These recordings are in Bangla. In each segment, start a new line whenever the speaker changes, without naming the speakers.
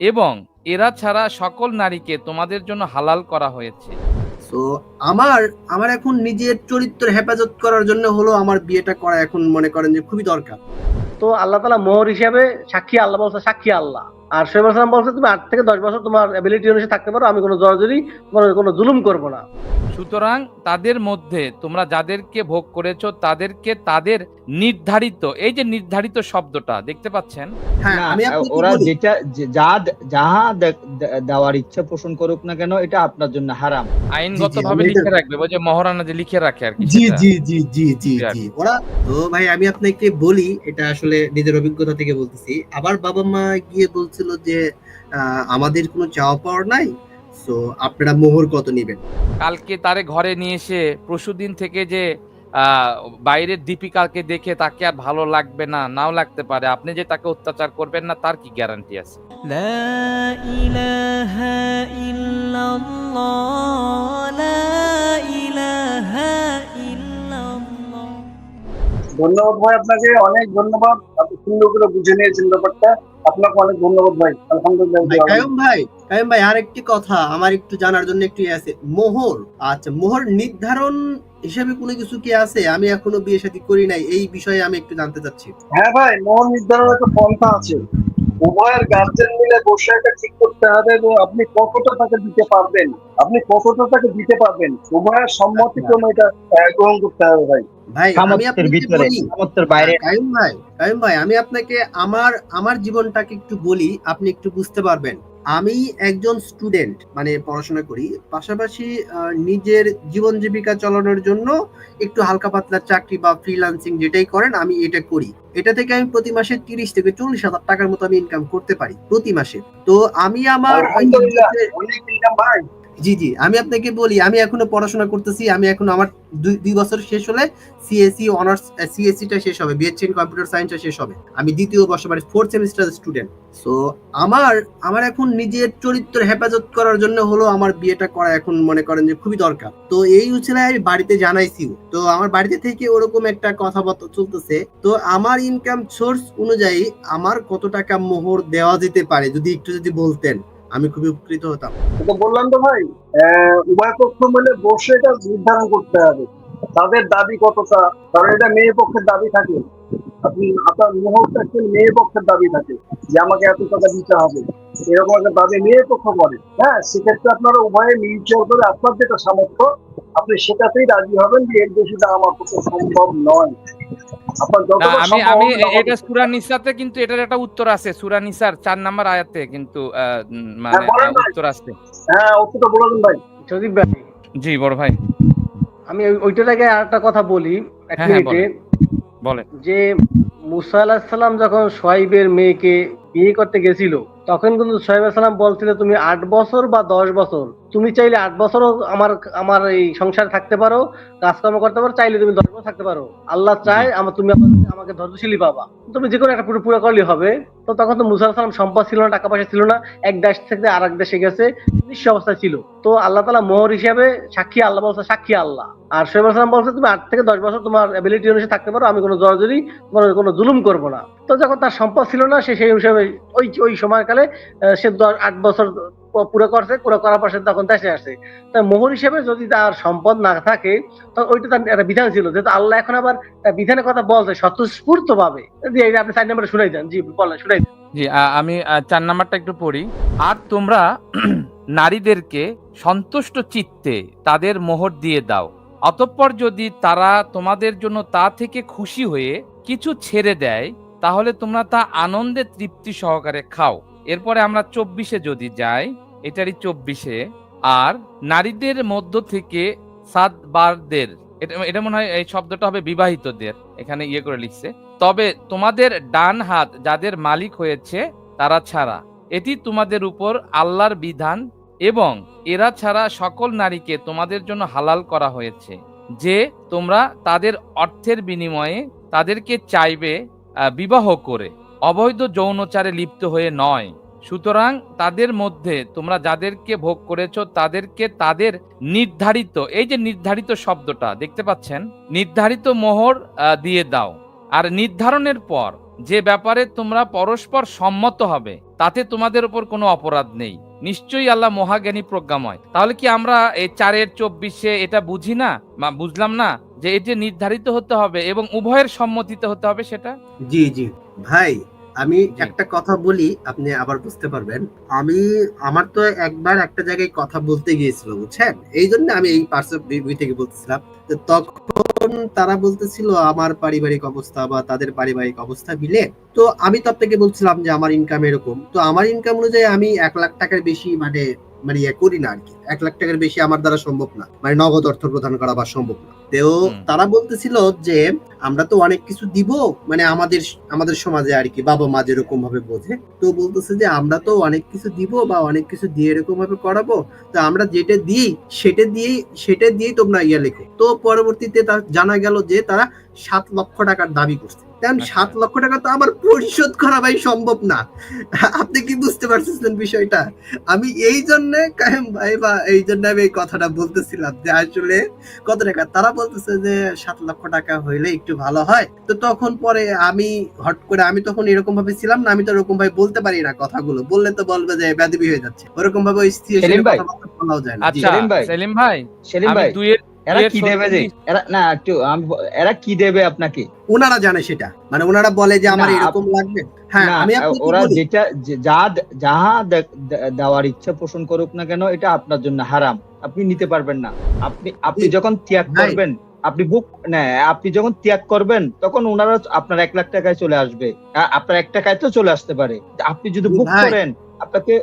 এবং এরা ছাড়া সকল নারীকে তোমাদের জন্য হালাল করা হয়েছে।
তো আমার আমার এখন নিজের চরিত্র হেফাজত করার জন্য হলো আমার বিয়েটা করা এখন মনে করেন যে খুবই দরকার।
তো আল্লাহ তালা মোহর হিসাবে সাক্ষী আল্লাহ বলছে সাক্ষী আল্লাহ। আর শোয়েব আসলাম বলছে তুমি আট থেকে দশ বছর তোমার এবিলিটি অনুসারে থাকতে পারো আমি কোনো জর্জরি তোমার কোনো জুলুম করব না।
সুতরাং তাদের মধ্যে তোমরা যাদেরকে ভোগ করেছ তাদেরকে তাদের নির্ধারিত এই যে নির্ধারিত শব্দটা দেখতে পাচ্ছেন?
হ্যাঁ
ওরা যেটা যা যাহা দেওয়ার ইচ্ছা পোষণ করুক না কেন এটা আপনার জন্য হারাম।
আইনগত ভাবে লিখে রাখবে ওই যে মহারানা যে লিখে রাখে আর কি
জি জি জি জি জি ওরা তো ভাই আমি আপনাকে বলি এটা আসলে নিজের অভিজ্ঞতা থেকে বলতেছি। আবার বাবা মা গিয়ে বলছিল যে আমাদের কোনো চাওয়া পাওয়ার নাই তো আপনারা মোহর কত নেবেন?
কালকে তারে ঘরে নিয়ে এসে প্রসুদিন থেকে যে বাইরের দীপিকাকে দেখে তাকে আর ভালো লাগবে না নাও লাগতে পারে। আপনি যে তাকে অত্যাচার করবেন না তার কি গ্যারান্টি আছে?
ধন্যবাদ ভাই আপনাকে অনেক ধন্যবাদ। আপনি সুন্দর করে বুঝে নিয়েছেন ব্যাপারটা। আপনাকে অনেক ধন্যবাদ ভাই। আলহামদুলিল্লাহ।
কায়ুম ভাই কায়ুম ভাই আরেকটি কথা আমার একটু জানার জন্য একটু ইয়ে আছে। মোহর আচ্ছা মোহর নির্ধারণ হিসাবে কোনো কিছু কি আছে? আমি এখনও বিয়ে শাদী করি নাই এই বিষয়ে আমি একটু জানতে চাচ্ছি।
হ্যাঁ ভাই মোহর নির্ধারণ একটা পন্থা আছে। উভয়ের গার্জেন মিলে বসে এটা ঠিক করতে হবে যে আপনি কতটা তাকে দিতে পারবেন? আপনি কতটা তাকে দিতে পারবেন? উভয়ের সম্মতিক্রমে এটা গ্রহণ করতে হবে ভাই।
ভাই আমি আপনাকে
বাইরে
ভাই কায়ুম ভাই আমি আপনাকে আমার আমার জীবনটাকে একটু বলি আপনি একটু বুঝতে পারবেন। আমি একজন স্টুডেন্ট মানে পড়াশোনা করি। পাশাপাশি নিজের জীবন জীবিকা চালানোর জন্য একটু হালকা পাতলা চাকরি বা ফ্রিলান্সিং যেটাই করেন আমি এটা করি। এটা থেকে আমি প্রতি মাসে তিরিশ থেকে চল্লিশ হাজার টাকার মতো আমি ইনকাম করতে পারি প্রতি মাসে। তো আমি আমার জি জি, আমি আপনাকে বলি, আমি এখনও পড়াশোনা করতেছি, আমি এখন আমার দুই দুই বছর শেষ হলে সিএসসি অনার্স সিএসসি টা শেষ হবে বিএসসি ইন কম্পিউটার সায়েন্সটা শেষ হবে। আমি দ্বিতীয় বর্ষ মানে ফোর্থ সেমিস্টার স্টুডেন্ট সো আমার আমার এখন নিজের চরিত্র হেফাজত করার জন্য হলো আমার বিয়েটা করা এখন মনে করেন যে খুবই দরকার। তো এই উচিলায় আমি বাড়িতে জানাইছি তো আমার বাড়িতে থেকে ওরকম একটা কথাবার্তা চলতেছে। তো আমার ইনকাম সোর্স অনুযায়ী আমার কত টাকা মোহর দেওয়া যেতে পারে, যদি একটু যদি বলতেন। আমি খুবই উপকৃত হতাম।
বললাম তো ভাই উভয় পক্ষ মিলে বসে এটা নির্ধারণ করতে হবে। তাদের দাবি কতটা? কারণ এটা মেয়ে পক্ষের দাবি থাকে। আপনি, আপনার মুহূর্তে একজন মেয়ে পক্ষের দাবি থাকে যে আমাকে এত টাকা দিতে হবে। এরকম একটা দাবি মেয়ে পক্ষ করে। হ্যাঁ সেক্ষেত্রে আপনারা উভয়ে মিউচুয়াল করে আপনার যেটা সামর্থ্য আপনি সেটাতেই রাজি হবেন যে এর বেশিটা আমার পক্ষে সম্ভব নয়।
আমি আমি এটা সুরা নিসাতে কিন্তু এটার একটা উত্তর আছে। সুরা নিসার চার নাম্বার আয়াতে কিন্তু মানে
হ্যাঁ, বলেন।
উত্তর আছে।
হ্যাঁ বলে দিন ভাই।
সদীপ ভাই।
জি বড় ভাই।
আমি ওইটার আগে আর একটা কথা বলি এক
হ্যাঁ, হ্যাঁ,
মিনিটে।
বলেন।
যে মুসা আলাহিসাল্লাম যখন সোয়াইবের মেয়েকে বিয়ে করতে গেছিল তখন কিন্তু সোহেব সালাম বলছিল তুমি আট বছর বা দশ বছর? তুমি চাইলে আট বছরও আমার আমার এই সংসারে থাকতে পারো কাজকর্ম করতে পারো চাইলে তুমি দশ বছর থাকতে পারো। আল্লাহ চায় আমার তুমি আমাকে ধৈর্যশীলী পাবা তুমি যে কোনো একটা পুরো পুরো করলে হবে। তো তখন তো মুসা সালাম সম্পদ ছিল না টাকা পয়সা ছিল না এক দেশ থেকে আর এক দেশে গেছে নিঃস্ব অবস্থায় ছিল। তো আল্লাহ তালা মোহর হিসাবে সাক্ষী আল্লাহ বলছে সাক্ষী আল্লাহ। আর শোয়েব সালাম বলছে তুমি আট থেকে দশ বছর তোমার এবিলিটি অনুসারে থাকতে পারো আমি কোনো জর্জরি তোমার কোনো জুলুম করব না। তো যখন তার সম্পদ ছিল না সে সেই হিসাবে ওই ওই সময়কালে আহ, সে দশ- আট বছর পুরো করছে পুরো করার পর সে তখন দেশে আসে। তাই মোহর হিসেবে যদি তার সম্পদ না থাকে তো ওইটা তার একটা বিধান ছিল। যেহেতু আল্লাহ এখন আবার বিধানের কথা বলছে স্বতঃস্ফূর্ত ভাবে আপনি চার নম্বরে শুনাই দেন জি বলেন শুনাই দেন।
জি আমি চার নাম্বারটা একটু পড়ি। আর তোমরা নারীদেরকে সন্তুষ্ট চিত্তে তাদের মোহর দিয়ে দাও। অতঃপর যদি তারা তোমাদের জন্য তা থেকে খুশি হয়ে কিছু ছেড়ে দেয় তাহলে তোমরা তা আনন্দে তৃপ্তি সহকারে খাও। এরপরে আমরা চব্বিশে যদি যাই, এটারই চব্বিশে, আর নারীদের মধ্য থেকে সাদবারদের এটা এটা মনে হয় এই শব্দটা হবে বিবাহিতদের, এখানে ইয়ে করে লিখছে। তবে তোমাদের ডান হাত যাদের মালিক হয়েছে, তারা ছাড়া। এটি তোমাদের উপর আল্লাহর বিধান এবং এরা ছাড়া সকল নারীকে তোমাদের জন্য হালাল করা হয়েছে। যে তোমরা তাদের অর্থের বিনিময়ে তাদেরকে চাইবে বিবাহ করে। অবৈধ যৌনচারে লিপ্ত হয়ে নয়। সুতরাং তাদের মধ্যে তোমরা যাদেরকে ভোগ করেছ, তাদেরকে তাদের নির্ধারিত, এই যে নির্ধারিত শব্দটা, দেখতে পাচ্ছেন? নির্ধারিত মোহর দিয়ে দাও। আর নির্ধারণের পর যে ব্যাপারে তোমরা পরস্পর সম্মত হবে, তাতে তোমাদের উপর কোনো অপরাধ নেই। নিশ্চয়ই আল্লাহ মহাজ্ঞানী প্রজ্ঞাময়। তাহলে কি আমরা এই চারের চব্বিশে এটা বুঝি না? বুঝলাম না? যে এটি নির্ধারিত হতে হবে এবং উভয়ের সম্মতিতে হতে হবে সেটা?
জি জি। ভাই আমি একটা কথা বলি আপনি আবার বুঝতে পারবেন। আমি আমার তো একবার একটা জায়গায় কথা বলতে গিয়েছিল বুঝছেন? এই জন্য আমি এই পার্সেল বই থেকে বলতেছিলাম। তখন তারা বলতেছিল আমার পারিবারিক অবস্থা বা তাদের পারিবারিক অবস্থা মিলে। তো আমি তো আপনাকে বলছিলাম যে আমার ইনকাম এরকম। তো আমার ইনকাম অনুযায়ী আমি এক লাখ টাকার বেশি মানে মানে ইয়ে করি না আর কি। এক লাখ টাকার বেশি আমার দ্বারা সম্ভব না। মানে নগদ অর্থ প্রদান করা বা সম্ভব না। তো তারা বলতেছিল যে আমরা তো অনেক কিছু দিব মানে আমাদের আমাদের সমাজে আর কি বাবা মা যেরকম ভাবে বোঝে। তো বলতেছে যে আমরা তো অনেক কিছু দিব বা অনেক কিছু দিয়ে এরকম ভাবে করাবো তো আমরা যেটা দিই সেটা দিয়েই সেটা দিয়েই তোমরা ইয়ে লেখো। তো পরবর্তীতে তার জানা গেল যে তারা সাত লক্ষ টাকার দাবি করছে।
আচ্ছা।
সাত লক্ষ টাকা তো আমার পরিশোধ করা ভাই সম্ভব না আপনি কি বুঝতে পারছেন বিষয়টা আমি এই জন্য কায়েম ভাই বা এই জন্য আমি এই কথাটা বলতেছিলাম যে আসলে কত টাকা তারা বলতেছে যে সাত লক্ষ টাকা হইলে একটু ভালো হয় তো তখন পরে আমি হট করে আমি তখন এরকম ভাবে ছিলাম না আমি তো এরকম ভাবে বলতে পারি না কথাগুলো বললে তো বলবে যে ব্যাধবি হয়ে যাচ্ছে ওরকম ভাবে ওই স্থির
সেলিম ভাই।
বলাও যায় না।
আচ্ছা
সেলিম ভাই।
সেলিম ভাই
সেলিম ভাই এরা কি দেবে যে? এরা না একটু এরা কি দেবে আপনাকে?
ওনারা জানে সেটা। মানে ওনারা বলে যে আমার এরকম লাগবে। হ্যাঁ আমি
ওরা যেটা যা যাহা দেওয়ার ইচ্ছা পোষণ করুক না কেন এটা আপনার জন্য হারাম। আপনি নিতে পারবেন না। আপনি আপনি যখন ত্যাগ করবেন আপনি বুক না আপনি যখন ত্যাগ করবেন তখন ওনারা আপনার এক লাখ টাকায় চলে আসবে। আপনার এক টাকায় তো চলে আসতে পারে। আপনি যদি বুক করেন আপনাকে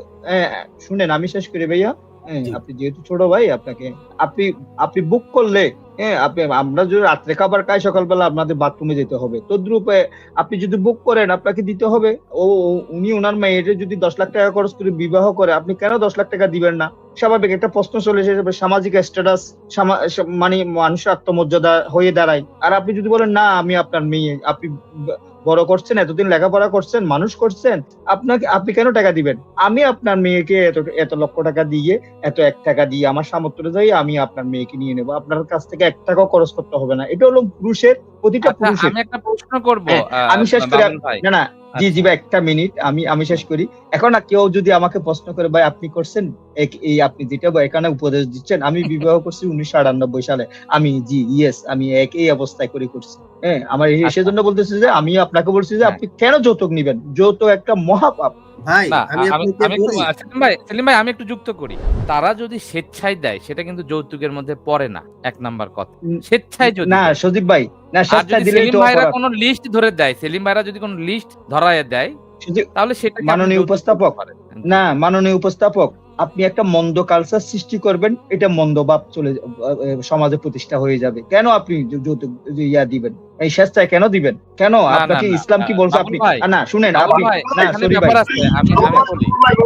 শুনেন আমি শেষ করি ভাইয়া। হ্যাঁ, আপনি যেহেতু ছোট ভাই আপনাকে আপনি আপনি বুক করলে হ্যাঁ আপনি আমরা যদি রাত্রে খাবার খাই সকালবেলা আপনাদের বাথরুমে যেতে হবে। তদ্রূপে আপনি যদি বুক করেন আপনাকে দিতে হবে। ও উনি ওনার মেয়ের যদি দশ লাখ টাকা খরচ করে বিবাহ করে আপনি কেন দশ লাখ টাকা দিবেন না? স্বাভাবিক একটা প্রশ্ন চলে এসেছে সামাজিক স্ট্যাটাস মানে মানুষের আত্মমর্যাদা হয়ে দাঁড়ায়। আর আপনি যদি বলেন না আমি আপনার মেয়ে আপনি বড় করছেন, এতদিন লেখাপড়া করছেন, মানুষ করছেন, আপনাকে, আপনি কেন টাকা দিবেন? আমি আপনার মেয়েকে এত এত লক্ষ টাকা দিয়ে, এত এক টাকা দিয়ে আমার সামর্থ্য অনুযায়ী আমি আপনার মেয়েকে নিয়ে নেব। আপনার কাছ থেকে এক টাকাও খরচ করতে হবে না। এটা হলো পুরুষের প্রতিটা
আচ্ছা
পুরুষের।
আমি একটা প্রশ্ন করব
হ্যাঁ, আমি শেষ করি। না না জি জি ভাই একটা মিনিট। আমি আমি শেষ করি। এখন না কেউ যদি আমাকে প্রশ্ন করে ভাই আপনি করছেন? এই আপনি যেটা বা এখানে উপদেশ দিচ্ছেন আমি বিবাহ করছি উনিশশো আটানব্বই সালে। আমি জি ইয়েস আমি এক এই অবস্থায় করে করছি। হ্যাঁ আমার এই-
আচ্ছা।
সেজন্য বলতেছি যে আমি আপনাকে বলছি যে
হ্যাঁ।
আপনি কেন যৌতুক নিবেন? যৌতুক একটা মহাপাপ।
ভাই আমি
আমি
আপনাকে
আমি একটু
বলি।
সেলিম ভাই সেলিম ভাই আমি একটু যুক্ত করি। তারা যদি স্বেচ্ছায় দেয় সেটা কিন্তু যৌতুকের মধ্যে পড়ে না এক নাম্বার কথা। স্বেচ্ছায় যদি
না সজীব ভাই না স্বেচ্ছায় দিলেই
সেলিম
তো
ভাইরা কোনো লিস্ট ধরে দেয় সেলিম ভাইরা যদি কোনো লিস্ট ধরায় দেয় তাহলে সেটা
মাননীয় উপস্থাপক, না মাননীয় উপস্থাপক আপনি একটা মন্দ কালচার সৃষ্টি করবেন এটা মন্দ ভাব চলে সমাজে প্রতিষ্ঠা হয়ে যাবে। কেন আপনি যৌতুক ইয়া দিবেন? এই স্বেচ্ছায় কেন দিবেন? কেন? আপনাকে ইসলাম কি বলছে আপনি? না শুনেন আপনি না সরি ভাই।
আমি বলি।
বাবু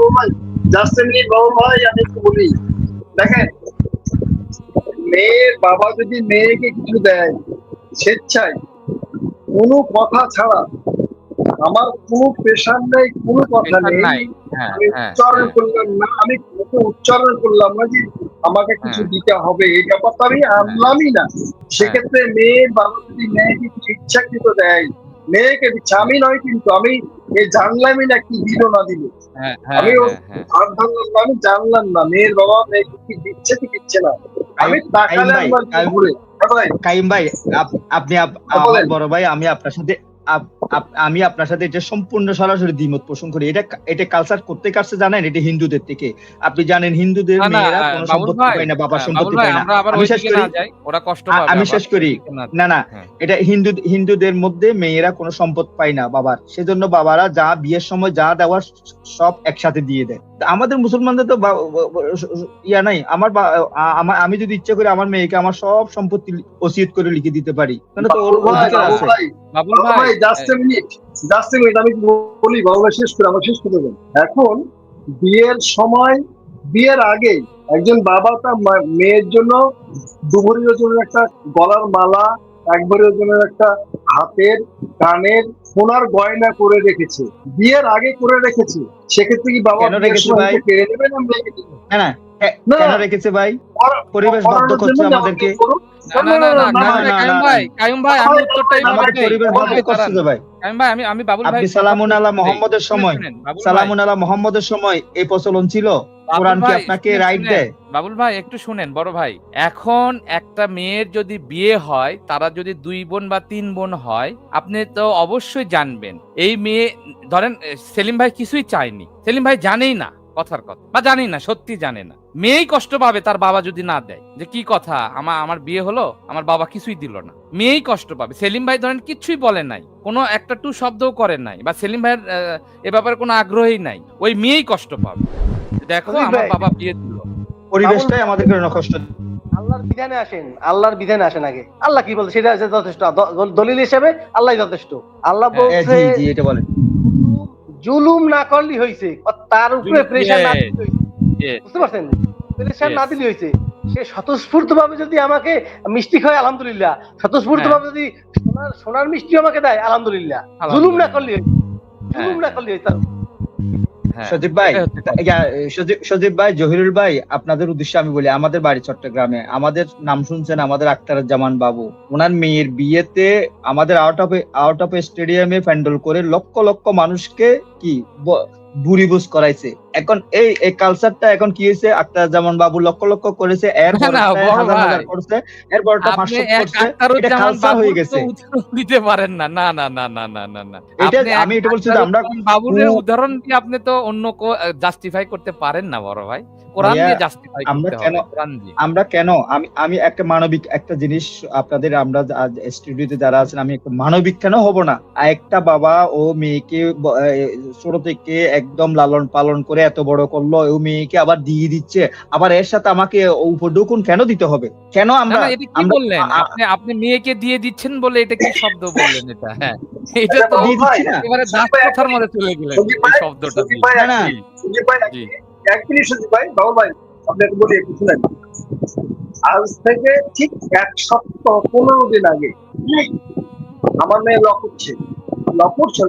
আমি বলি। দেখেন মেয়ের বাবা যদি মেয়েকে কিছু দেয় স্বেচ্ছায় কোনো কথা ছাড়া আমার কোনো প্রেশার নেই কোনো কথা নেই।
হ্যাঁ হ্যাঁ
উচ্চারণ
হ্যাঁ।
করলাম না আমি মুখে উচ্চারণ করলাম না যে আমাকে কিছু। দিতে হবে। এই ব্যাপারটা আমি আনলামই না। সেক্ষেত্রে মেয়ের বাবা যদি মেয়েকে কিছু ইচ্ছাকৃত দেয় মেয়েকে দিচ্ছে। আমি নয় কিন্তু আমি এই জানলামই না কি দিল না দিল। আমি আমি জানলাম না। মেয়ের বাবা মেয়েকে কি দিচ্ছে কি দিচ্ছে না। আমি তাকালে আমার ঘুরে
কাইম ভাই আপ- আপনি আপ- বড় ভাই আমি আপনার সাথে আমি আপনার সাথে এটা সম্পূর্ণ সরাসরি দ্বিমত পোষণ করি এটা এটা কালচার করতে কাছে জানেন এটা হিন্দুদের থেকে। আপনি জানেন হিন্দুদের মেয়েরা কোনো সম্পত্তি পায় না বাবার
হ্যাঁ,
সম্পত্তি পায় না। আমি শেষ করি।
ওরা কষ্ট পাবে
আমি শেষ করি।
না-
না
হ্যাঁ।
এটা হিন্দু হিন্দুদের মধ্যে মেয়েরা কোনো সম্পদ পায় না বাবার। সেজন্য বাবারা যা বিয়ের সময় যা দেওয়ার সব একসাথে দিয়ে দেয়। আমাদের মুসলমানদের তো ইয়া নাই। আমার আমার আমি যদি ইচ্ছা করি আমার মেয়েকে আমার সব সম্পত্তি ওসিয়ত করে লিখে দিতে পারি। তো ওর
ভাই
অধিকার আছে।
বাবুল
ভাই just a minute just a minute আমি বলি বাবু শেষ করে আমার শেষ করে দেবেন। এখন বিয়ের সময় বিয়ের আগে একজন বাবা তার মেয়ের জন্য দুভরি ওজনের একটা গলার মালা একবারে ওজনের একটা হাতের কানের সোনার গয়না করে রেখেছে। বিয়ের আগে করে রেখেছে। সেক্ষেত্রে কি বাবা
কেন রেখেছে ভাই?
কেড়ে নেবে না
না, কেন রেখেছে ভাই? পরিবেশ বাধ্য করছে আমাদেরকে।
না না না না
না,
না,
না,
কায়ুম ভাই কায়ুম ভাই আমি উত্তরটাই
পরিবেশ বাধ্য করছে যে ভাই।
কায়ুম ভাই আমি আমি বাবুল ভাই
সালামুন আলা মোহাম্মদের সময়।
শুনেন, বাবুল ভাই,
সালামুন আলা মোহাম্মদের সময় এই প্রচলন ছিল। কোরআন কি আপনাকে রাইট দেয়?
বাবুল ভাই একটু শুনেন বড় ভাই। এখন একটা মেয়ের যদি বিয়ে হয় তারা যদি দুই বোন বা তিন বোন হয় আপনি তো অবশ্যই জানবেন। এই মেয়ে ধরেন সেলিম ভাই কিছুই চায়নি। সেলিম ভাই জানেই না। কথার কথা। বা জানি না সত্যি জানে না। মেয়েই কষ্ট পাবে তার বাবা যদি না দেয়। যে কি কথা আমার আমার বিয়ে হলো আমার বাবা কিছুই দিল না। মেয়েই কষ্ট পাবে। সেলিম ভাই ধরেন কিছুই বলে নাই। কোনো একটা টু শব্দও করে নাই। বা সেলিম ভাইয়ের এ ব্যাপারে কোনো আগ্রহই নাই। ওই মেয়েই কষ্ট পাবে। দেখো আমার বাবা বিয়ে দিল।
পরিবেশটাই আমাদেরকে জন্য কষ্ট
আল্লাহর বিধানে আসেন আল্লাহর বিধানে আসেন আগে। আল্লাহ কি বলছে? সেটা যথেষ্ট। দলিল হিসেবে আল্লাহ যথেষ্ট। আল্লাহ বলছে
জি জি এটা বলেন।
জুলুম না করলি হয়েছে তার উপরে প্রেশার না. বুঝতে পারছেন? প্রেশার না দিলি হয়েছে সে স্বতঃস্ফূর্ত ভাবে যদি আমাকে মিষ্টি খায় আলহামদুলিল্লাহ। স্বতঃস্ফূর্ত ভাবে যদি সোনার সোনার মিষ্টি আমাকে দেয় আলহামদুলিল্লাহ। জুলুম না করলি হয়েছে জুলুম না করলি হয়েছে
হ্যাঁ।
সজীব ভাই সজীব ভাই জহিরুল ভাই আপনাদের উদ্দেশ্যে আমি বলি আমাদের বাড়ি চট্টগ্রামে আমাদের নাম শুনছেন আমাদের আক্তারুজ্জামান বাবু। ওনার মেয়ের বিয়েতে আমাদের আউট অফ আউট অফ স্টেডিয়ামে প্যান্ডেল করে লক্ষ লক্ষ মানুষকে কি বুড়ি বুঝ করাইছে। এখন এই এই কালচারটা এখন কি হয়েছে আক্তারুজ্জামান বাবু লক্ষ লক্ষ করেছে এর। করছে এর করছে এটা কালচার হয়ে গেছে।
দিতে পারেন না না না না না না না না।
এটা আমি এটা বলছি যে আমরা
বাবুরের উদাহরণ দিয়ে আপনি তো অন্য জাস্টিফাই করতে পারেন না বড় ভাই। কোরআন দিয়ে জাস্টিফাই
আমরা কেন- আমরা কেন? আমি আমি একটা মানবিক একটা জিনিস আপনাদের আমরা স্টুডিওতে যারা আছেন আমি একটা মানবিক কেন হব না? একটা বাবা ও মেয়েকে ছোট থেকে একদম লালন পালন করে এত বড় করল ও মেয়েকে আবার দিয়ে দিচ্ছে। আবার এর সাথে আমাকে উপঢৌকন কেন দিতে হবে? কেন আমরা
বললেন? আপনি আপনি মেয়েকে দিয়ে দিচ্ছেন বলে এটা কি শব্দ বললেন এটা? হ্যাঁ। এটা তো
দিয়ে দিচ্ছি না।
একেবারে দাস কথার মধ্যে চলে গেলেন এই শব্দটা দিয়ে।
না।
এক মিনিট সুজিত ভাই বাবু ভাই আপনাকে বলি একটু শুনেন। আজ থেকে ঠিক এক সপ্তাহ পনেরো দিন আগে আমার মেয়ে লক উঠছে লক উঠছে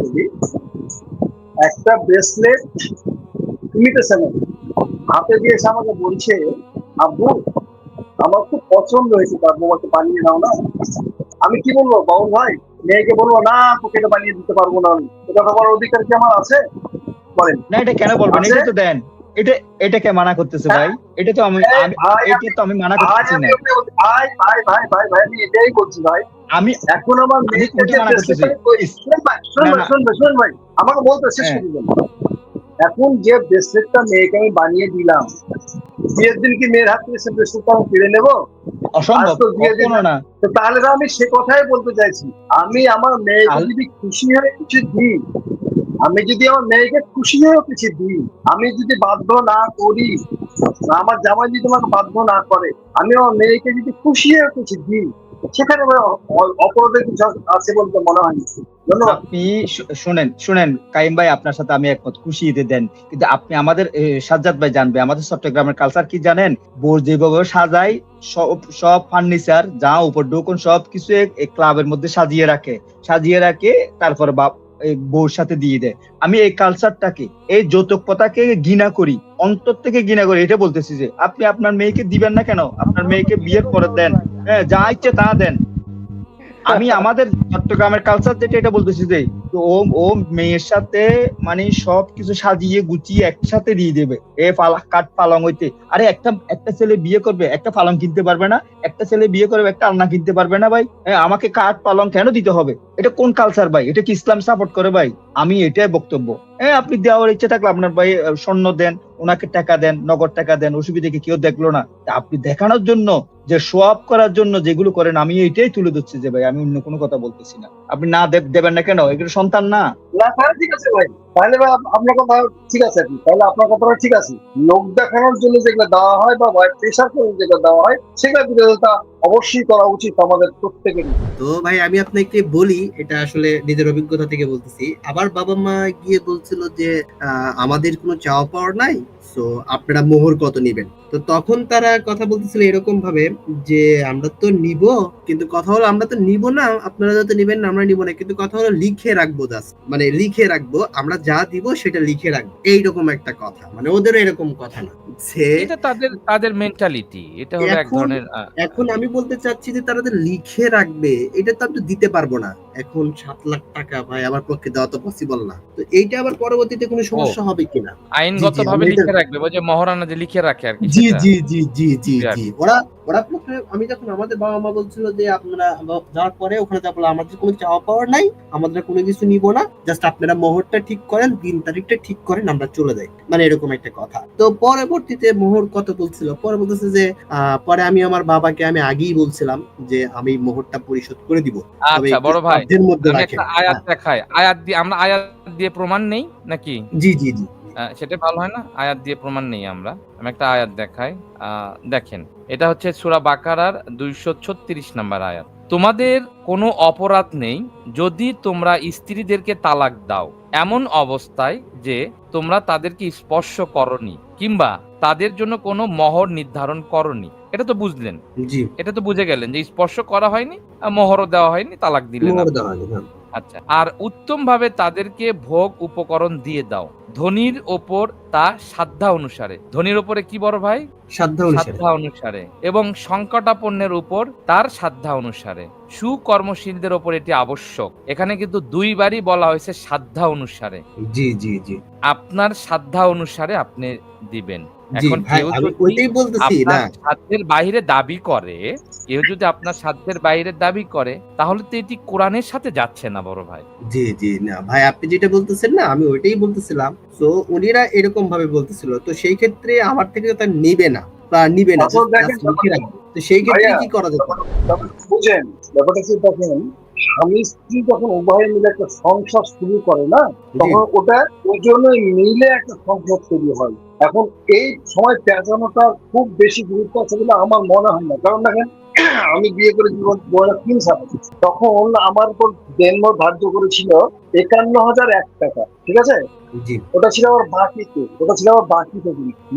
একটা ব্রেসলেট না হাতে দিয়েছে আমাকে বলছে আব্বু আমার খুব পছন্দ হয়েছে তার বোমাকে বানিয়ে নাও না। আমি কি বলব বাবু ভাই মেয়েকে বলব না তোকে এটা বানিয়ে দিতে পারব না আমি। এটা তোমার অধিকার কি আমার আছে? বলেন।
না এটা কেন বলবেন? এটা তো দেন। এটা এটাকে মানা করতেছে ভাই। এটা তো আমি এটা তো আমি মানা
ভাই
করতেছি না
ভাই ভাই ভাই ভাই ভাই আমি এটাই বলছি ভাই।
আমি
এখন আমার
আমি
মেয়েকে
মানা করতেছি?
শুনুন ভাই শুনুন
না,
ভাই
না।
শুনুন ভাই আমাকে বলতে শেষ
হ্যাঁ।
করে এখন যে ব্রেসলেটটা মেয়েকে আমি বানিয়ে দিলাম বিয়ের দিন কি মেয়ের হাত থেকে সে ব্রেসলেটটা আমি ফিরে নেব? তাহলে আমি সে কথাই বলতে চাইছি। আমি আমার মেয়েকে যদি খুশি হয়ে কিছু দিই আমি যদি আমার মেয়েকে খুশি হয়ে কিছু দিই আমি যদি বাধ্য না করি আমার জামাই যদি আমাকে বাধ্য না করে আমি আমার মেয়েকে যদি খুশি হয়ে কিছু দিই সেখানে অপরাধের কিছু আছে বলতে মনে হয়
আপনি শুনেন শুনেন, কাইম ভাই আপনার সাথে আমি একমত, খুশি ঈদে দেন। কিন্তু আপনি আমাদের সাজ্জাদ ভাই জানবে, আমাদের চট্টগ্রামের কালচার কি জানেন? যেভাবে সব সব ফার্নিচার যা উপর সব কিছু ক্লাবের মধ্যে সাজিয়ে রাখে। সাজিয়ে রাখে, তারপরে বাপ বউর সাথে দিয়ে দেয়। আমি এই কালচারটাকে এই যৌতুক প্রথাকে ঘৃণা করি, অন্তর থেকে ঘৃণা করি, এটা বলতেছি যে, আপনি আপনার মেয়েকে দিবেন না কেন? আপনার মেয়েকে বিয়ের পরে দেন। হ্যাঁ যা ইচ্ছে তা দেন। আমি আমাদের চট্টগ্রামের কালচার যেটা এটা বলতেছি যে ও ও মেয়ের সাথে মানে সব কিছু সাজিয়ে গুছিয়ে একসাথে দিয়ে দেবে। এ পালা, কাঠ পালং হইতে। আরে একটা একটা ছেলে বিয়ে করবে, একটা পালং কিনতে পারবে না, একটা ছেলে বিয়ে করবে, একটা আলনা কিনতে পারবে না ভাই। আমাকে কাঠ পালং কেন দিতে হবে? এটা কোন কালচার ভাই? এটা কি ইসলাম সাপোর্ট করে ভাই? আমি এটাই বক্তব্য। হ্যাঁ আপনি দেওয়ার ইচ্ছে থাকলে আপনার ভাই স্বর্ণ দেন, ওনাকে টাকা দেন, নগদ টাকা দেন, অসুবিধা কি কেউ দেখল না। আপনি দেখানোর জন্য, যে আপ করার জন্য যেগুলো করেন, আমি এইটাই তুলে ধরছি যে ভাই, আমি অন্য কোনো কথা বলতেছি না। আপনি না দেবেন না কেন? এগুলো সন্তান না?
না স্যার ঠিক আছে ভাই। তাহলে আপনার কথা ঠিক আছে তাহলে আপনার কথাটা ঠিক আছে। লোক দেখানোর জন্য যেগুলো দেওয়া হয় বা প্রেশার করে যেগুলো দেওয়া হয় বিরোধিতা অবশ্যই করা উচিত আমাদের প্রত্যেকেরই
তো ভাই, আমি আপনাকে বলি, এটা আসলে নিজের অভিজ্ঞতা থেকে বলতেছি। আবার বাবা মা গিয়ে বলছিল যে আমাদের কোনো চাওয়া পাওয়ার নাই তো আপনারা মোহর কত নিবেন? তো তখন তারা কথা বলতেছিল এরকম ভাবে যে, আমরা তো নিব, কিন্তু কথা হলো আমরা তো নিব না, আপনারা যত নিবেন না আমরা নিব না। কিন্তু কথা হলো লিখে রাখব দাস মানে লিখে রাখব, আমরা যা দিব সেটা লিখে রাখব। এইরকম একটা কথা। মানে ওদের এরকম কথা না।
এটা তাদের তাদের মেন্টালিটি এটা হলো এক
এখন-
ধরনের
এখন আমি বলতে চাচ্ছি যে তারা লিখে রাখবে এটা তো আমি দিতে পারব না। এখন সাত লাখ টাকা ভাই আমার পক্ষে দেওয়া তো পসিবল না। তো এইটা আবার পরবর্তীতে কোনো সমস্যা হবে কিনা?
আইনগত ভাবে লিখে রাখবে ওই যে মহারানা যে লিখে রাখে আর কি
জি জি জি জি জি জি। ওরা ওরা প্রথমে আমি যখন আমাদের বাবা মা বলছিল যে আপনারা যাওয়ার পরে ওখানে যাব আমাদের কোনো চাওয়া পাওয়ার নাই আমাদের কোনো কিছু নিব না জাস্ট আপনারা মোহরটা ঠিক করেন দিন তারিখটা ঠিক করেন আমরা চলে যাই। মানে এরকম একটা কথা। তো পরবর্তীতে মোহর কত বলছিল? পরে বলতেছে যে পরে আমি আমার বাবাকে আমি আগেই বলছিলাম যে আমি মোহরটা পরিশোধ করে দিব।
আচ্ছা বড় ভাই।
সাধ্যের মধ্যে রাখেন
আয়াত দেখাই আয়াত দিয়ে আমরা আয়াত দিয়ে প্রমাণ নেই নাকি?
জি জি জি।
সেটা ভালো হয় না? আয়াত দিয়ে প্রমাণ নেই আমরা। আমি একটা আয়াত দেখাই। দেখেন। এটা হচ্ছে সুরা বাকারার দুইশো ছত্রিশ নাম্বার আয়াত। তোমাদের কোনো অপরাধ নেই যদি তোমরা স্ত্রীদেরকে তালাক দাও। এমন অবস্থায় যে তোমরা তাদেরকে স্পর্শ করনি কিংবা তাদের জন্য কোনো মহর নির্ধারণ করনি। এটা তো বুঝলেন। এটা তো বুঝে গেলেন যে স্পর্শ করা হয়নি মোহরও দেওয়া হয়নি তালাক দিলেন
হ্যাঁ।
আচ্ছা আর উত্তম ভাবে তাদেরকে ভোগ উপকরণ দিয়ে দাও। ধনির ওপর তা সাধ্যা অনুসারে। ধনির ওপরে কি বড় ভাই?
সাধ্য অনুসারে।
এবং সংকটাপন্নের উপর তার সাধ্যা অনুসারে। সুকর্মশীলদের ওপর এটি আবশ্যক। এখানে কিন্তু দুইবারই বলা হয়েছে সাধ্যা অনুসারে।
জি জি জি।
আপনার সাধ্যা অনুসারে আপনি দিবেন। এখন
ভাই
কেউ
আমি
যদি
ওইটাই বলতেছি না।
আপনার সাধ্যের বাইরে দাবি করে কেউ যদি আপনার সাধ্যের বাইরে দাবি করে তাহলে তো এটি কোরআনের সাথে যাচ্ছে না বড় ভাই।
জি জি না ভাই আপনি যেটা বলতেছেন না আমি ওইটাই বলতেছিলাম। তো উনিরা এরকম ভাবে বলতেছিল তো সেই ক্ষেত্রে আমার থেকে তো তার নিবে না বা নিবে না। তো সেই ক্ষেত্রে কি করা যেত?
বুঝেন ব্যাপারটা কি দেখেন স্বামী স্ত্রী যখন উভয়ে মিলে একটা সংসার শুরু করে না তখন ওটা দুজনে মিলে একটা সংসার তৈরি হয়। এখন এই সময় পেঁচানোটা খুব বেশি গুরুত্ব আছে বলে আমার মনে হয় না। কারণ দেখেন আমি বিয়ে করে জীবন দু হাজার তিন সালে। তখন আমার উপর জন্ম ধার্য করেছিল একান্ন হাজার এক টাকা ঠিক আছে? ওটা ছিল আমার বাকিতে, ওটা ছিল আমার বাকিতে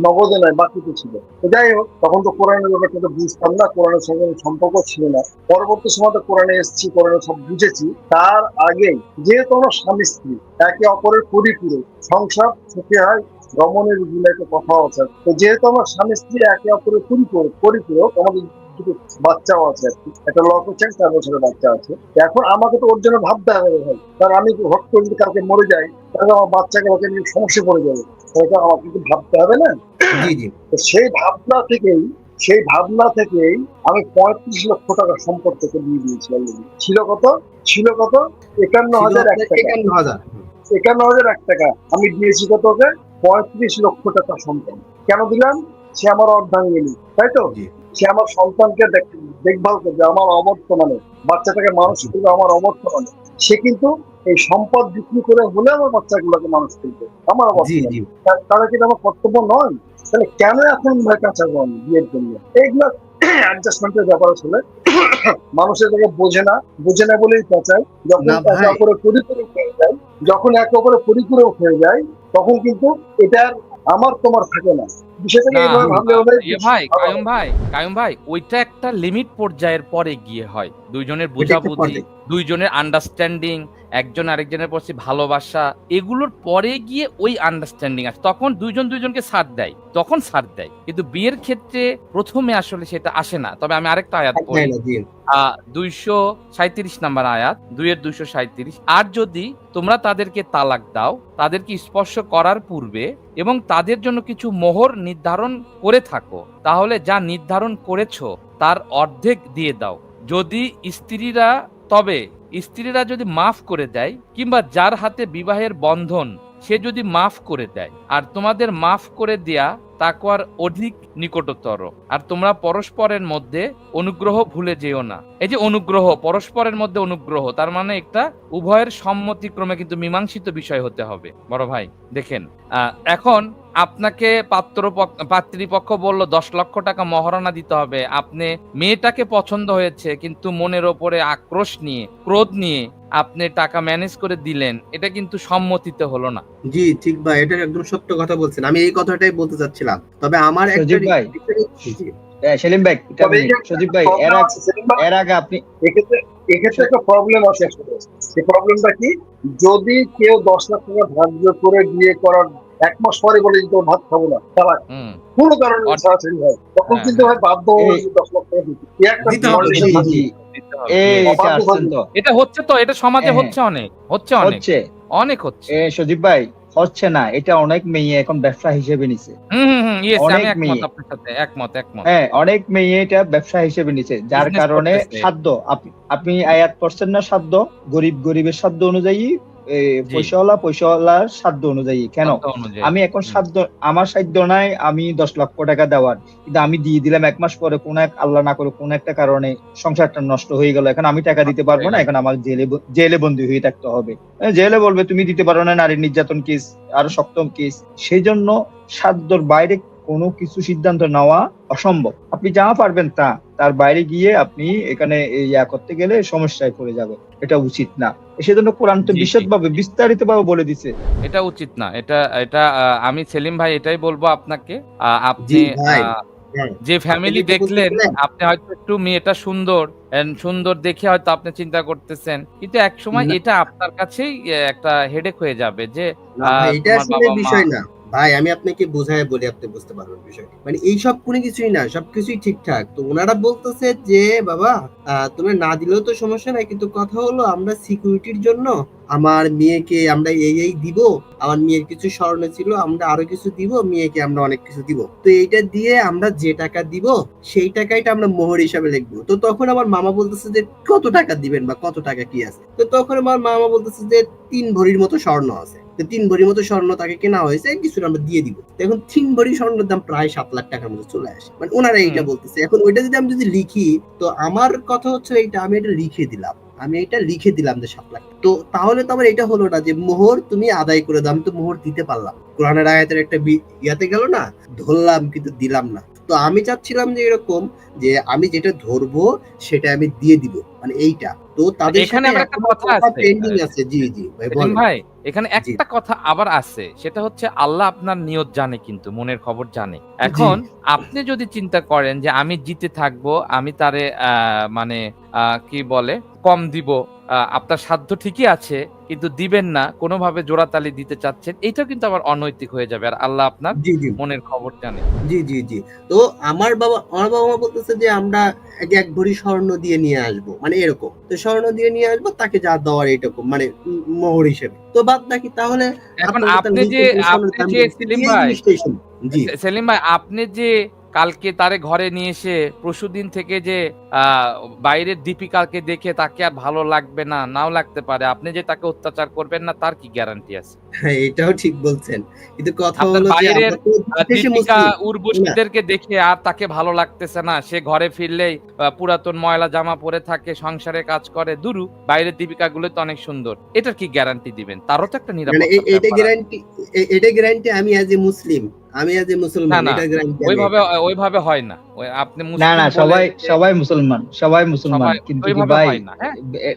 নগদে নয়, বাকিতে ছিল। তো যাই হোক, তখন তো কোরআনের ব্যাপারটা বুঝতাম না, কোরআনের সঙ্গে সম্পর্ক ছিল না। পরবর্তী সময় তো কোরআনে এসেছি, কোরআনে সব বুঝেছি। তার আগে যেহেতু আমার স্বামী স্ত্রী, একে অপরের পরিপূরক সংসার সুখে হয়, রমণেরগুলো একটা কথা আছে। তো যেহেতু আমার স্বামী স্ত্রী একে অপরের পরিপূরক পরিপূরক আমাদের বাচ্চাও আছে আর কি। একটা লক চার চার বছরের বাচ্চা আছে। এখন আমাকে তো ওর জন্য ভাবতে হবে ভাই। কারণ আমি হট করে যদি কালকে মরে যাই তাহলে আমার বাচ্চাকে ওকে নিয়ে সমস্যা পড়ে যাবে। সেটা আমাকে কিন্তু ভাবতে হবে না?
জি জি।
সেই ভাবনা থেকেই সেই ভাবনা থেকেই আমি পঁয়ত্রিশ লক্ষ টাকা সম্পদ থেকে দিয়ে দিয়েছিলাম ছিল কত? ছিল কত? একান্ন হাজার এক টাকা।
একান্ন হাজার।
একান্ন হাজার এক টাকা। আমি দিয়েছি কত ওকে? পঁয়ত্রিশ লক্ষ টাকা সম্পদ। কেন দিলাম? সে আমার অর্ধাঙ্গিনী তাই তো। সে আমার সন্তানকে দেখভাল করবে আমার অবর্তমানে বাচ্চাটাকে মানুষ করবে আমার অবর্তমানে সে কিন্তু এই সম্পদ বিক্রি করে হলে আমার বাচ্চাগুলোকে মানুষ করবে। আমার অবর্তমানে তারা কিন্তু আমার কর্তব্য নয়। তাহলে কেন এখন ভাই কাঁচা গরম বিয়ের জন্য? এইগুলো অ্যাডজাস্টমেন্টের ব্যাপার আসলে মানুষের এটাকে বোঝে না। বোঝে না বলেই পেঁচায়। যখন একে অপরে পরিপূরক হয়ে যায় যখন একে অপরে পরিপূরক হয়ে যায় তখন কিন্তু এটা আর আমার তোমার থাকে না
ভাই কায়ুম ভাই কায়ুম ভাই ওইটা একটা লিমিট পর্যায়ের পরে গিয়ে হয় দুইজনের বোঝাবুঝি। দুইজনের আন্ডারস্ট্যান্ডিং একজন আরেকজনের প্রতি ভালোবাসা এগুলোর পরে গিয়ে ওই আন্ডারস্ট্যান্ডিং আছে। তখন দুইজন দুইজনকে ছাড় দেয় তখন ছাড় দেয়। কিন্তু বিয়ের ক্ষেত্রে প্রথমে আসলে সেটা আসে না। তবে আমি আরেকটা আয়াত পড়ি। দুইশো সাঁত্রিশ নাম্বার আয়াত দুইয়ের দুইশো সাঁত্রিশ আর যদি তোমরা তাদেরকে তালাক দাও তাদেরকে স্পর্শ করার পূর্বে এবং তাদের জন্য কিছু মোহর নির্ধারণ করে থাকো তাহলে যা নির্ধারণ করেছ তার অর্ধেক দিয়ে দাও। যদি স্ত্রীরা তবে স্ত্রীরা যদি মাফ করে দেয় কিংবা যার হাতে বিবাহের বন্ধন, সে যদি মাফ করে দেয়। আর তোমাদের মাফ করে দেয়া তাকওয়ার অধিক নিকটতর। আর তোমরা পরস্পরের মধ্যে অনুগ্রহ ভুলে যেও না। এই যে অনুগ্রহ, পরস্পরের মধ্যে অনুগ্রহ, তার মানে একটা উভয়ের সম্মতিক্রমে কিন্তু মীমাংসিত বিষয় হতে হবে। বড় ভাই, দেখেন এখন আপনাকে পাত্র পাত্রীপক্ষ বলল দশ লক্ষ টাকা মহারণা দিতে হবে। আপনি মেয়েটাকে পছন্দ হয়েছে কিন্তু মনের ওপরে আক্রোশ নিয়ে ক্রোধ নিয়ে আপনি টাকা ম্যানেজ করে দিলেন। এটা কিন্তু সম্মতিতে হলো না।
জি ঠিক ভাই এটা একদম সত্য কথা বলছেন। আমি এই কথাটাই বলতে চাচ্ছিলাম। তবে আমার একটা
সজীব ভাই। সেলিম ভাই সজীব ভাই এর আগে- এর আগে আপনি
এক্ষেত্রে একটা প্রবলেম আছে। আসলে সে প্রবলেমটা কি? যদি কেউ দশ লাখ টাকা ধার্য করে বিয়ে করার এক মাস পরে বলে যে ভাত খাব না তারা
হুম।
কোনো কারণে সরাসরি হয়। তখন
হ্যাঁ,
কিন্তু হয় বাধ্য হয়ে দশ লাখ টাকা দিতে। একটা
এটা
হচ্ছে তো এটা সমাজে
হ্যাঁ।
হচ্ছে অনেক হচ্ছে অনেক।
হচ্ছে।
অনেক হচ্ছে।
এ সজীব ভাই হচ্ছে না এটা অনেক মেয়ে এখন ব্যবসা হিসেবে নিছে। অনেক মেয়ে।
একমত একমত।
হ্যাঁ অনেক মেয়ে এটা ব্যবসা হিসেবে নিছে যার কারণে সাধ্য আপনি আপনি আয়াত করছেন না সাধ্য গরিব গরিবের সাধ্য অনুযায়ী। পয়সাওয়ালা পয়সাওয়ালার সাধ্য অনুযায়ী কেন? আমি এখন সাধ্য আমার সাধ্য নাই আমি দশ লক্ষ টাকা দেওয়ার। কিন্তু আমি দিয়ে দিলাম এক মাস পরে কোন এক আল্লাহ না করে কোন একটা কারণে সংসারটা নষ্ট হয়ে গেল। এখন আমি টাকা দিতে পারব না এখন আমার জেলে জেলে বন্দী হয়ে থাকতে হবে। জেলে বলবে তুমি দিতে পারো না নারী নির্যাতন কেস আরও শক্ত কেস সেই জন্য সাধ্যর বাইরে কোনো কিছু সিদ্ধান্ত নেওয়া অসম্ভব। আপনি যা পারবেন তা তার বাইরে গিয়ে আপনি এখানে ইয়া করতে গেলে সমস্যায় পড়ে যাবে এটা উচিত না। সেজন্য কোরআন তো। বিশদভাবে বিস্তারিত ভাবে বলে দিছে।
এটা উচিত না। এটা এটা আমি সেলিম ভাই এটাই বলব আপনাকে। আহ, আপনি। যে ফ্যামিলি দেখলেন আপনি হয়তো একটু মেয়েটা সুন্দর সুন্দর দেখে হয়তো আপনি চিন্তা করতেছেন। কিন্তু এক সময় এটা আপনার কাছেই একটা হেডেক হয়ে যাবে যে আহ,
এটা আসলে বিষয় না। ভাই, আমি আপনাকে বোঝায় বলি, আপনি বুঝতে পারবেন বিষয়টা। মানে এই সব কোনো কিছুই না, সবকিছুই ঠিকঠাক। তো ওনারা বলতেছে যে, বাবা তুমি না দিলেও তো সমস্যা নাই, কিন্তু কথা হলো আমরা সিকিউরিটির জন্য আমার মেয়েকে আমরা এই এই দিব, আমার মেয়ের কিছু স্বর্ণ ছিল, আমরা আরও কিছু দিব, মেয়েকে আমরা অনেক কিছু দিব। তো এইটা দিয়ে আমরা যে টাকা দিব, সেই টাকাইটা আমরা মোহর হিসাবে লিখব। তো তখন আমার মামা বলতেছে যে, কত টাকা দিবেন বা কত টাকা কি আছে? তো তখন আমার মামা বলতেছে যে, তিন ভরির মতো স্বর্ণ আছে। তিন ভরির মতো স্বর্ণ তাকে কেনা হয়েছে কিছুটা আমরা দিয়ে দিব। এখন তিন ভরি স্বর্ণের দাম প্রায় সাত লাখ টাকার মধ্যে চলে আসে। মানে ওনারা এইটা বলতেছে। এখন ওইটা যদি আমি যদি লিখি তো আমার কথা হচ্ছে এইটা আমি এটা লিখে দিলাম। আমি এটা লিখে দিলাম যে সাত লাখ তো তাহলে তো আমার এটা হলো না যে মোহর তুমি আদায় করে দাও আমি তো মোহর দিতে পারলাম। কোরআনের আয়াতের একটা ইয়াতে গেল না ধরলাম কিন্তু দিলাম না। তো আমি চাচ্ছিলাম যে এরকম যে আমি যেটা ধরবো সেটা আমি দিয়ে দিব মানে এইটা। তো তাদের
এখানে একটা কথা আছে।
আছে। জি জি ভাই
এখানে একটা কথা আবার আছে সেটা হচ্ছে আল্লাহ আপনার নিয়ত জানে কিন্তু মনের খবর জানে। এখন আপনি যদি চিন্তা করেন যে আমি জিতে থাকব আমি তারে আহ, মানে আহ, কি বলে কম দিব আপনার সাধ্য ঠিকই আছে কিন্তু দিবেন না কোনোভাবে জোড়াতালি দিতে চাচ্ছেন এটা কিন্তু আবার অনৈতিক হয়ে যাবে। আর আল্লাহ আপনার মনের খবর জানে।
জি জি জি। তো আমার বাবা আমার বাবা মা বলতেছে যে আমরা এক এক ভরি স্বর্ণ দিয়ে নিয়ে আসব। মানে এরকম। তো স্বর্ণ দিয়ে নিয়ে আসব তাকে যা দেওয়ার এইরকম মানে মোহর হিসেবে। তো বাদ নাকি তাহলে
এখন আপনি যে আপনি যে সেলিম ভাই
জি।
সেলিম ভাই আপনি যে কালকে তারে ঘরে নিয়ে এসে পরশুদিন থেকে যে বাইরের দীপিকাকে দেখে তাকে আর ভালো লাগবে না নাও লাগতে পারে। আপনি যে তাকে অত্যাচার করবেন না তার কি গ্যারান্টি আছে?
হ্যাঁ এটাও ঠিক বলছেন। কিন্তু কথা হলো যে
বাইরের, দীপিকা উর্বশীদেরকে দেখে আর তাকে ভালো লাগতেছে না। সে ঘরে ফিরলেই পুরাতন ময়লা জামা পরে থাকে সংসারে কাজ করে দুরু। বাইরের দীপিকা গুলো তো অনেক সুন্দর। এটার কি গ্যারান্টি দিবেন? তারও তো একটা
মানে
নিরাপত্তা
এটা গ্যারান্টি এটা গ্যারান্টি আমি অ্যাজ এ মুসলিম আমি
আজ
মুসলমান এটা
ওইভাবে ওইভাবে হয় না। আপনি
না না সবাই সবাই মুসলমান সবাই মুসলমান। কিন্তু ভাই
হয়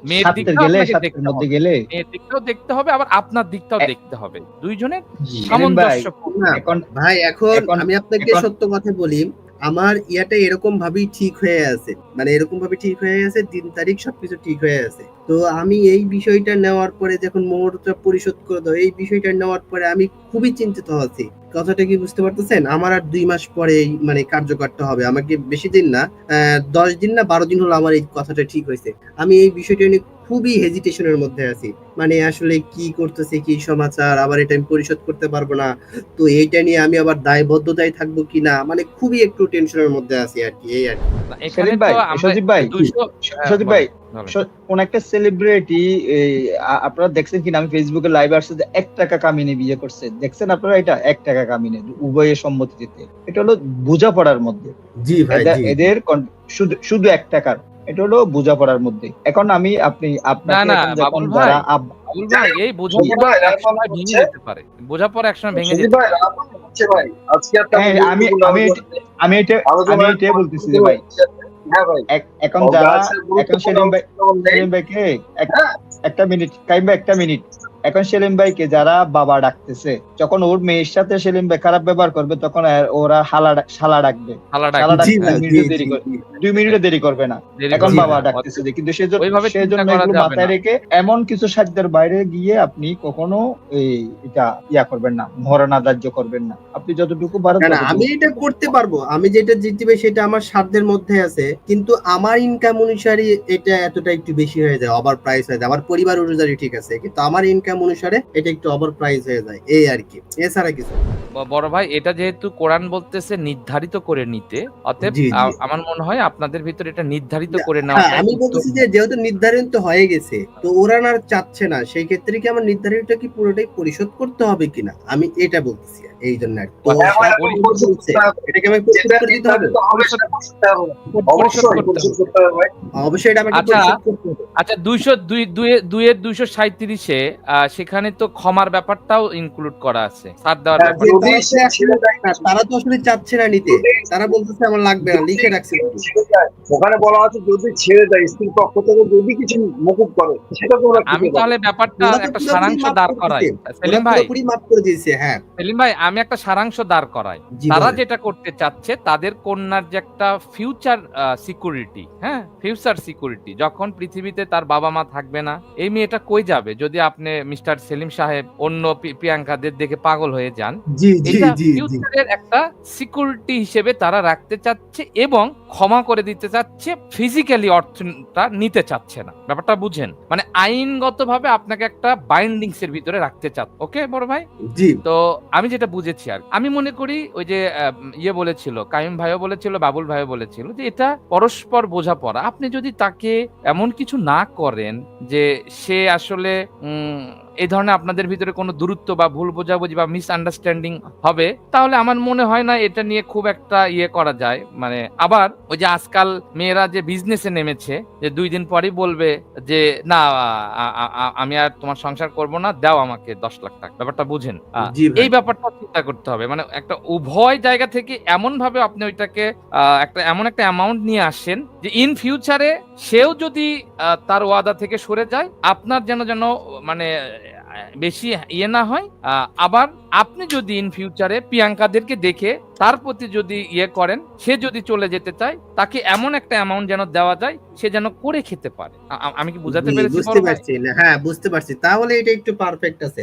মেয়ের
গেলে মধ্যে
হবে।
গেলে।
মেয়ের দিকটাও দেখতে হবে আবার আপনার দিকটাও দেখতে হবে। দুইজনের সামঞ্জস্য
এখন
ভাই এখন- আমি আপনাকে সত্য কথা বলি। আমার ইয়াটা এরকম ভাবেই ঠিক হয়ে আছে। মানে এরকম ভাবে ঠিক হয়ে আছে দিন তারিখ সবকিছু ঠিক হয়ে আছে। তো আমি এই বিষয়টা নেওয়ার পরে যখন মোহরটা পরিশোধ করে দাও, এই বিষয়টা নেওয়ার পরে আমি খুবই চিন্তিত আছি। কথাটা কি বুঝতে পারতেছেন? আমার আর দুই মাস পরে মানে কার্যকরটা হবে। আমাকে বেশি দিন না দশ দিন না বারো দিন হলো আমার এই কথাটা ঠিক হয়েছে। আমি এই বিষয়টা নিয়ে খুবই হেজিটেশনের মধ্যে আছি। মানে আসলে কি করতেছে কি সমাচার আবার এটা আমি পরিশোধ করতে পারব না। তো এইটা নিয়ে আমি আবার দায়বদ্ধতায় থাকব কিনা মানে খুবই একটু টেনশনের মধ্যে আছি আর কি এই আর কি।
না,
সেলিম ভাই সজীব ভাই
হ্যাঁ,
সজীব ভাই কোন একটা সেলিব্রিটি আপনারা দেখছেন কিনা? আমি ফেসবুকে লাইভ আসছে যে এক টাকা কামিনে বিয়ে করছে। দেখছেন আপনারা এটা? এক টাকা কামিনে উভয়ের সম্মতিতে। এটা হলো বোঝাপড়ার মধ্যে।
জি ভাই
এদের-
জি।
এদের con- শুধু শুধু এক টাকার। এটা হলো বোঝাপড়ার মধ্যে। এখন আমি আপনি আপনাকে যখন যারা
বাবুল ভাই এই বোঝাপড়া একসময় ভেঙে যেতে পারে। বোঝাপড়া একসময় ভেঙে যেতে পারে।
ভাই? আজকে আর তেমন
হ্যাঁ, আমি- আমি- আমি এটা আমি এটাই বলতেছি ভাই
হ্যাঁ ভাই।
এক- এখন যারা
অগাস্টের
এখন সেলিম ভাই সেলিম ভাইকে
হ্যাঁ।
একটা মিনিট কাইম ভাই একটা মিনিট। এখন সেলিম ভাইকে যারা বাবা ডাকতেছে যখন ওর মেয়ের সাথে সেলিম ভাই খারাপ ব্যবহার করবে তখন ওরা হালা শালা ডাকবে। শালা দুই মিনিট দেরি মিনিটও করবে না। এখন বাবা ডাকতেছে যে কিন্তু সেজন্য মাথায় রেখে এমন কিছু সাধ্যের বাইরে গিয়ে আপনি কখনো এই এটা ইয়া করবেন না মরণা ধার্য করবেন না। আপনি যতটুকু পারেন
আমি এটা করতে পারব। আমি যেটা জিতবে সেটা আমার সাধ্যের মধ্যে আছে। কিন্তু আমার ইনকাম অনুসারে এটা এতটা একটু বেশি হয়ে যায় ওভার প্রাইস হয়ে যায়। আমার পরিবার অনুযায়ী ঠিক আছে। কিন্তু আমার ইনকাম অনুসারে এটা একটু ওভার প্রাইস হয়ে যায়। এই আর কি। এছাড়া কিছু
বড় ভাই এটা যেহেতু কোরআন বলতেছে নির্ধারিত করে নিতে অতএব আমার মনে হয় আপনাদের ভিতর এটা নির্ধারিত করে
না
নেওয়া
আমি বলতেছি যে যেহেতু নির্ধারিত হয়ে গেছে তো ওরা আর চাচ্ছে না। সেই ক্ষেত্রে কি আমার নির্ধারিত কি পুরোটাই পরিশোধ করতে হবে কিনা? আমি এটা বলতেছি। এই জন্য আর কি। তো
হ্যাঁ।
এটাকে আমি পরিশোধ করে দিতে হবে।
অবশ্যই
এটা আমাকে
আচ্ছা।
পরিশোধ করতে হবে।
আচ্ছা দুইশো দুই দুইয়ের দুইশো সাঁত্রিশে সেখানে তো ক্ষমার ব্যাপারটাও ইনক্লুড করা আছে সার দেওয়ার
হ্যাঁ,
তারা তো আসলে চাচ্ছে না নিতে। তারা বলতেছে আমার লাগবে না লিখে রাখছে।
ওখানে বলা আছে যদি ছেড়ে দেয় স্ত্রীর পক্ষ থেকে যদি কিছু মুকুব করে সেটা তো
আমি তাহলে ব্যাপারটা একটা সারাংশ দাঁড়
করে
করাই। সেলিম ভাই।
মাফ করে দিয়েছে হ্যাঁ।
সেলিম ভাই আমি একটা সারাংশ দাঁড় করাই। তারা যেটা করতে চাচ্ছে তাদের কন্যার যে একটা ফিউচার সিকিউরিটি হ্যাঁ? ফিউচার সিকিউরিটি যখন পৃথিবীতে তার বাবা মা থাকবে না এই মেয়েটা কই যাবে? যদি আপনি মিস্টার সেলিম সাহেব অন্য প্রিয়াঙ্কাদের দেখে পাগল হয়ে যান এটা ফিউচারের একটা সিকিউরিটি হিসেবে তারা রাখতে চাচ্ছে এবং ক্ষমা করে দিতে চাচ্ছে ফিজিক্যালি অর্থটা নিতে চাচ্ছে না। ব্যাপারটা বুঝেন? মানে আইনগতভাবে আপনাকে একটা বাইন্ডিংস এর ভিতরে রাখতে চাচ্ছে। ওকে বড় ভাই? তো আমি যেটা বুঝেছি আর আমি মনে করি ওই যে ইয়ে বলেছিল, কাইম ভাইও বলেছিল, বাবুল ভাইও বলেছিল যে এটা পরস্পর বোঝাপড়া। আপনি যদি তাকে এমন কিছু না করেন যে সে আসলে এই ধরনের আপনাদের ভিতরে কোনো দূরত্ব বা ভুল বোঝাবুঝি বা মিসআন্ডারস্ট্যান্ডিং হবে তাহলে আমার মনে হয় না এটা নিয়ে খুব একটা ইয়ে করা যায়। মানে আবার ওই যে আজকাল মেয়েরা যে বিজনেসে নেমেছে যে দুই দিন পরেই বলবে যে না আমি আর তোমার সংসার করব না দাও আমাকে দশ লাখ টাকা। ব্যাপারটা বুঝেন। এই ব্যাপারটা চিন্তা করতে হবে। মানে একটা উভয় জায়গা থেকে এমন ভাবে আপনি ওইটাকে আহ, একটা এমন একটা অ্যামাউন্ট নিয়ে আসেন যে ইন ফিউচারে সেও যদি তার ওয়াদা থেকে সরে যায় আপনার যেন যেন মানে বেশি ইয়ে না হয় আবার আপনি যদি ইন ফিউচারে প্রিয়াঙ্কাদেরকে দেখে তার প্রতি যদি ইয়ে করেন সে যদি চলে যেতে চায় তাকে এমন একটা অ্যামাউন্ট যেন দেওয়া যায় সে যেন করে খেতে পারে। আমি কি বুঝাতে পেরেছি
বুঝতে পারছি। হ্যাঁ বুঝতে পারছি। তাহলে এটা একটু পারফেক্ট আছে।